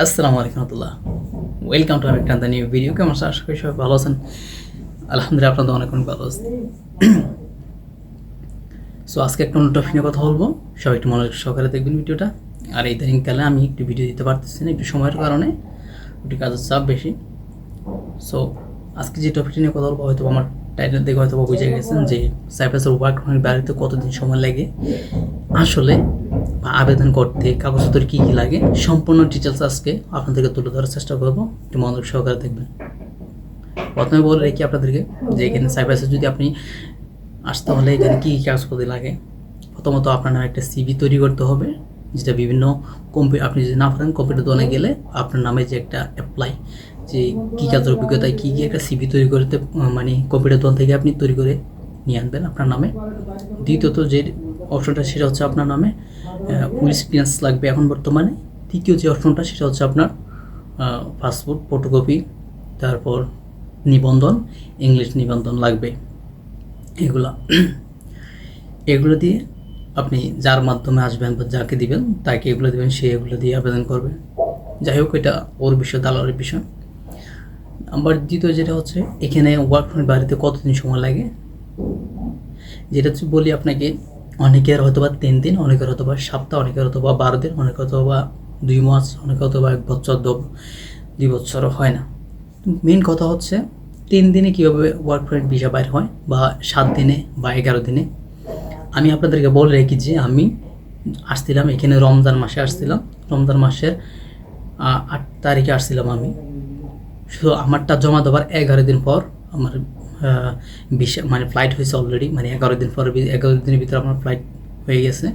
আসসালামু আলাইকুম রহমতুল্লাহ। ওয়েলকাম টু একটা নিউ ভিডিও কেমন আছেন? আশা করি সবাই ভালো আছেন। আলহামদুলিল্লাহ, আপনাদের অনেক অনেক ভালো আছে। সো আজকে একটা অন্য টপিক নিয়ে কথা বলব। সবাই একটু মনোযোগ সহকারে দেখবেন ভিডিওটা। আর এই কালে আমি একটু ভিডিও দিতে পারতেছি না, একটু সময়ের কারণে। একটু কাজের চাপ বেশি। সো আজকে যে টপিকটা নিয়ে কথা বলব হয়তো আমার টাইটেল দেখে হয়তো বুঝে গেছেন যে সাইপ্রাসের ওয়ার্ক পারমিট বাড়িতে কতদিন সময় লাগে? আসলে বা আবেদন করতে কাগজপত্র কী কী লাগে? সম্পূর্ণ ডিটেলস আজকে আপনাদেরকে তুলে ধরার চেষ্টা করব। একটু মনোযোগ সহকারে দেখবেন। প্রথমে বলে রেখি আপনাদেরকে যে এখানে সাইপ্রাসে যদি আপনি আসতে হলে এখানে কী কী কাগজপত্র লাগে? প্রথমত আপনার নামে একটা সিভি তৈরি করতে হবে যেটা বিভিন্ন কম্পি আপনি যদি না পারেন কম্পিউটার দোকানে গেলে আপনার নামে যে একটা অ্যাপ্লাই যে কী কাজের অভিজ্ঞতায় কী কী একটা সিভি তৈরি করতে মানে কম্পিউটার দোকান থেকে আপনি তৈরি করে নিয়ে আনবেন আপনার নামে। দ্বিতীয়ত যে অপশনটা সেটা হচ্ছে আপনার নামে পুলিশ ক্লিয়ারেন্স লাগবে এখন বর্তমানে। তৃতীয় যে অপশনটা সেটা হচ্ছে আপনার পাসপোর্ট ফটোকপি তারপর নিবন্ধন ইংলিশ নিবন্ধন লাগবে। এগুলা, এগুলো দিয়ে আপনি যার মাধ্যমে আসবেন বা যাকে দিবেন, তাকে এগুলো দিবেন, সে এগুলো দিয়ে আবেদন করবে। যাই হোক, এটা ওর বিষয়, দালালের বিষয়। নাম্বার দ্বিতীয় যেটা হচ্ছে, এখানে ওয়ার্ক ফ্রম বাড়িতে কতদিন সময় লাগে? যেটা হচ্ছে বলি আপনাকে, অনেকের হয়তো বা তিন দিন, অনেকের হয়তো বা সপ্তাহ, অনেকের হয়তো বা বারো দিন, অনেকের হয়তো বা দুই মাস, অনেকের হয়তো বা এক বছর দুই বছরও হয় না। মেন কথা হচ্ছে, তিন দিনে কীভাবে ওয়ার্ক পারমিট ভিসা বাইর হয় বা সাত দিনে বা এগারো দিনে? আমি আপনাদেরকে বলে রেখি যে আমি আসছিলাম এখানে রমজান মাসে আসছিলাম। রমজান মাসের আট তারিখে আসছিলাম আমি। শুধু আমারটা জমা দেওয়ার এগারো দিন পর আমার বিশ মানে ফ্লাইট হয়েছে অলরেডি মানে এগারো দিন পর, এগারো দিনের ভিতরে আমার ফ্লাইট হয়ে গেছে।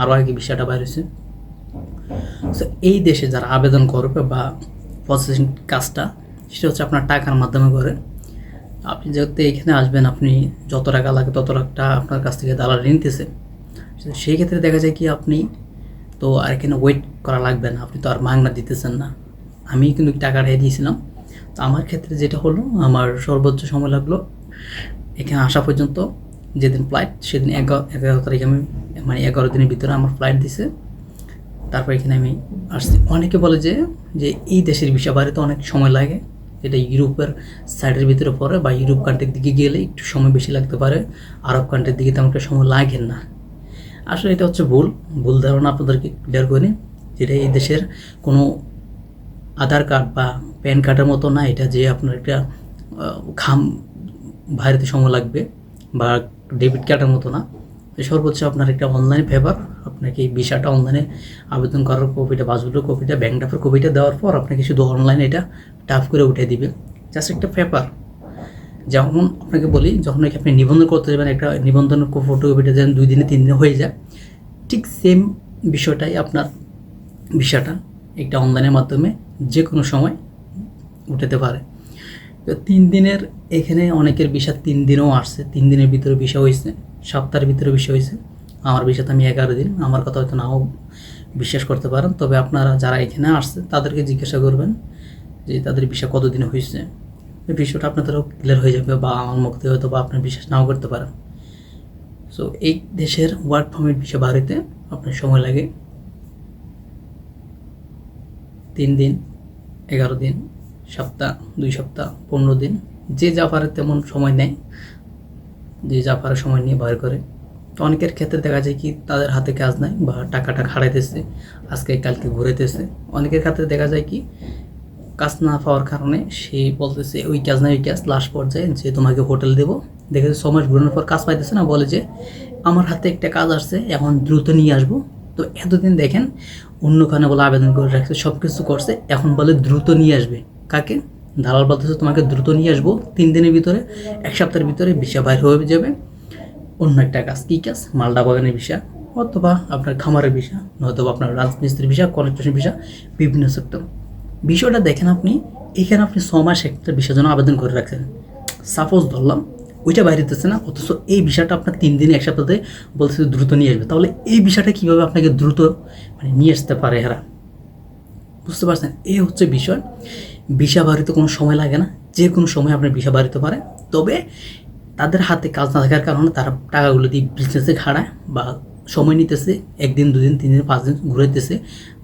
আরও আগে বিষয়টা বাইর হয়েছে। তো এই দেশে যারা আবেদন করবে বা প্রসেসিং কাজটা, সেটা হচ্ছে আপনার টাকার মাধ্যমে করে। আপনি যেহেতু এখানে আসবেন, আপনি যত টাকা লাগে তত টাকা আপনার কাছ থেকে দালাল নিতেছে। সেই ক্ষেত্রে দেখা যায় কি আপনি তো আর এখানে ওয়েট করা লাগবে না, আপনি তো আর মাংনা দিতেছেন না। আমি কিন্তু টাকাটা দিয়েছিলাম। আমার ক্ষেত্রে যেটা হলো, আমার সর্বোচ্চ সময় লাগল এখানে আসা পর্যন্ত। যেদিন ফ্লাইট সেদিন এগারো এগারো তারিখে আমি মানে এগারো দিনের ভিতরে আমার ফ্লাইট দিছে। তারপর এখানে আমি আসছি। অনেকে বলে যে যে এই দেশের ভিসা বাড়িতে অনেক সময় লাগে। এটা ইউরোপের সাইডের ভিতরে পড়ে বা ইউরোপ কান্ট্রির দিকে গেলে একটু সময় বেশি লাগতে পারে। আরব কান্ট্রির দিকে তেমন একটা সময় লাগে না। আসলে এটা হচ্ছে ভুল। ভুল ধারণা আপনাদেরকে ক্লিয়ার করি যেটা এই দেশের কোনো আধার কার্ড বা প্যান কার্ডের মতো না, এটা যে আপনার একটা খাম বাইরেতে সময় লাগবে বা ডেবিট কার্ডের মতো না সর্বোচ্চ আপনার একটা অনলাইন পেপার আপনাকে এই ভিসাটা অনলাইনে আবেদন করার কপিটা পাসপোর্টের কপিটা ব্যাঙ্ক ড্রাফের কপিটা দেওয়ার পর আপনাকে শুধু অনলাইনে এটা টাফ করে উঠে দিবে। জাস্ট একটা পেপার যেমন আপনাকে বলি, যখন নাকি আপনি নিবন্ধন করতে যাবেন, একটা নিবন্ধনের ফটোকপিটা যেন দুই দিনে, তিন দিনে হয়ে যায়, ঠিক সেম বিষয়টাই আপনার ভিসাটা। একটা অনলাইনের মাধ্যমে যে কোনো সময় উঠাতে পারে। তো তিন দিনের এখানে অনেকের ভিসা তিন দিনও আসছে। তিন দিনের ভিতরে ভিসা হয়েছে, সপ্তাহের ভিতরে ভিসা হয়েছে। আমার ভিসাতে আমি এগারো দিন, আমার কথা হয়তো নাও বিশ্বাস করতে পারেন। তবে আপনারা যারা এখানে আসছে, তাদেরকে জিজ্ঞাসা করবেন যে তাদের ভিসা কতদিনে হয়েছে। এই বিষয়টা আপনাদেরও ক্লিয়ার হয়ে যাবে বা আমার মুখ থেকে হয়তো বা আপনার বিশ্বাস নাও করতে পারেন। সো এই দেশের ওয়ার্ক পারমিট বিষয় বাড়িতে আপনার সময় লাগে। তিন দিন, এগারো দিন, সপ্তাহ, দুই সপ্তাহ, পনেরো দিন, যে পারে তেমন সময় নেয়, যে পারে সময় নিয়ে বার করে। তো অনেকের ক্ষেত্রে দেখা যায় কি তাদের হাতে কাজ নাই বা টাকাটা খাড়াইতেছে, আজকে কালকে ঘুরেতেছে অনেকের ক্ষেত্রে দেখা যায় কি কাজ না পাওয়ার কারণে সে বলতেছে, ওই কাজ না ওই কাজ লাস্ট পর্যায়ে যে তোমাকে হোটেল দেবো। দেখেছে ছ মাস ঘুরানোর পর কাজ পাইতেছে না, বলে যে, আমার হাতে একটা কাজ আসছে, এখন দ্রুত নিয়ে আসব। তো এতদিন দেখেন অন্যখানে বলে আবেদন করে রাখছে সব কিছু করছে, এখন বলে দ্রুত নিয়ে আসবে। কাকে? দালাল বলতেছে, তোমাকে দ্রুত নিয়ে আসব। তিন দিনের ভিতরে, এক সপ্তাহের ভিতরে ভিসা বাইর হয়ে যাবে। অন্য একটা কাজ, কী কাজ? মালদা বাগানের ভিসা, অথবা আপনার খামারের ভিসা নয়তো আপনার রাজমিস্ত্রির ভিসা, কনস্ট্রাকশন ভিসা, বিভিন্ন সেক্টর। বিষয়টা দেখেন আপনি, এখানে আপনি ছ মাস একটা ভিসার জন্য আবেদন করে রাখছেন। সাপোজ ধরলাম ওইটা বাইরে দিতেছে না, অথচ এই বিষয়টা আপনার তিন দিনে এক সপ্তাহে বলতেছে দ্রুত নিয়ে আসবে। তাহলে এই বিষয়টা কীভাবে আপনাকে দ্রুত মানে নিয়ে আসতে পারে এরা বুঝতে পারছেন? এই হচ্ছে বিষয়। ভিসা বাড়িতে কোনো সময় লাগে না, যে কোনো সময় আপনার ভিসা বাড়িতে পারে। তবে তাদের হাতে কাজ না থাকার কারণে তারা টাকাগুলো দিয়ে বিজনেসে খাড়ায় বা সময় নিতেছে, একদিন, দুদিন তিন দিন পাঁচ দিন ঘুরাইতেছে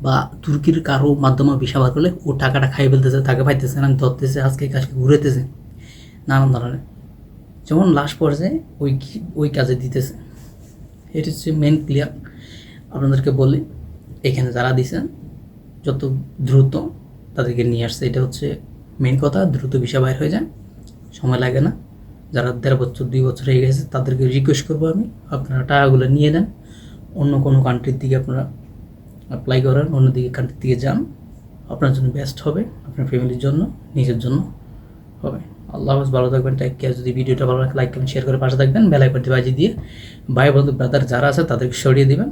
বা তুর্কির কারও মাধ্যমে ভিসা বার করলে ও টাকাটা খাই ফেলতেছে, তাকে পাইতেছে না, ধরতেছে, আজকে কাজকে ঘুরাইতেছে। নানান ধরনের। যেমন লাস্ট পর্যায়ে ওই ওই কাজে দিতেছে। এটা হচ্ছে মেন ক্লিয়ার আপনাদেরকে বলি, এখানে যারা দিছেন যত দ্রুত তাদেরকে নিয়ে আসছে, এটা হচ্ছে মেন কথা। দ্রুত ভিসা বাইর হয়ে যায়। সময় লাগে না। যারা দেড় বছর, দুই বছর হয়ে গেছে, তাদেরকে রিকোয়েস্ট করব আমি। আপনারা টাকাগুলো নিয়ে নেন। অন্য কোনো কান্ট্রির দিকে আপনারা অ্যাপ্লাই করেন অন্যদিকে কান্ট্রির দিকে যান। আপনার জন্য বেস্ট হবে। আপনার ফ্যামিলির জন্য, নিজের জন্য হবে। আল্লাহ হাফেজ, ভালো থাকবেন টেক কেয়ার যদি ভিডিওটা ভালো লাগে লাইক কমেন্ট শেয়ার করে পাশে থাকবেন বেলায় করতে বাজি দিয়ে। ভাই, বন্ধু ব্রাদার যারা আছে, তাদেরকে সরিয়ে দিবেন।